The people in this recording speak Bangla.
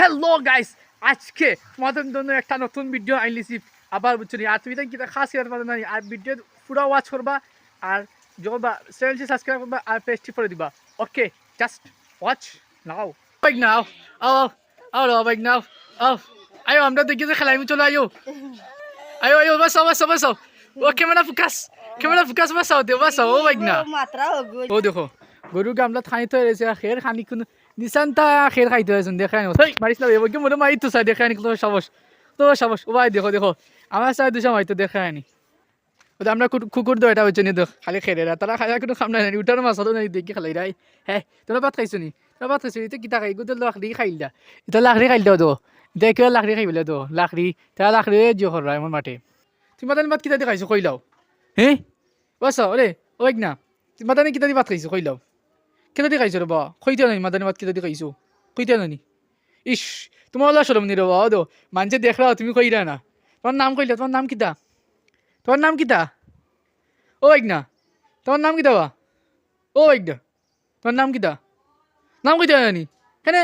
হ্যালো গাইস আজকে তোমাদের জন্য একটা নতুন ভিডিও আইলিছি আবার বুঝছ আর তুমি কিটা খাস করতে পারো না আর ভিডিও পুরো ওয়াচ করবা আর যখন চ্যানেলটি সাবস্ক্রাইব করবা আর পেজটি করে দিবা। Okay just watch now bike now ও ও লো বাইক নাও ও আয়ো আমরা দেখি যে খেলাই চলো আয়ো। আয়ো আয়ো বাসাও বাসাও বাসাও। ও ক্যামেরা ফোকাস ক্যামেরা ফোকাস বাসাও দে বাসাও ও বাইক না। ও দেখো। গরু গামলা থানি তো রয়েছে খের খানি কোন নিশান্তা খের খাইতে হয়েছেন দেখাই নো মারিস না এবার মনে মারি তো স্যার দেখায়নি তো সাবস তো সাবস ও ভাই দেখো দেখো। আমার স্যার দুশো মারি তো দেখায়নি ও আমরা কুকুর দো এটা হচ্ছে নি দেখ খালি খেরে তারা খাই কোনো খাম নাই উঠার মাছ হতো না দেখি খালাই রাই হ্যাঁ তোরা ভাত খাইছো নি? তোরা ভাত খাইছো এটা কিতা খাই গোটেল লাখড়ি খাইল দা। এটা লাখড়ি খাইল দাও তো কেউ লাখড়ি খাইবলে তো লাখড়ি তারা লাখড়ি জিও খর এমন মাঠে তুমি মাতানি ভাত কিতা দি দেখাইছো কইলাও হ্যাঁ বাস ওরে ও এক না তুমি মাতানি কিতা দি ভাত খাইছো কইলাও কেতা দি খাইছো রবা কইতে নাই মাদানী ভাত কেতাদি খাইছো কইতে নানি ইস তোমার ওলা সরম নি রবা দো মানুষে দেখরা তুমি কইরা না তোমার নাম কইলা তোমার নাম কিতা তোমার নাম কিতা ও এক না তোমার নাম কিতা বা ও এক না তোমার নাম কিতা নাম কইতে নি কেনে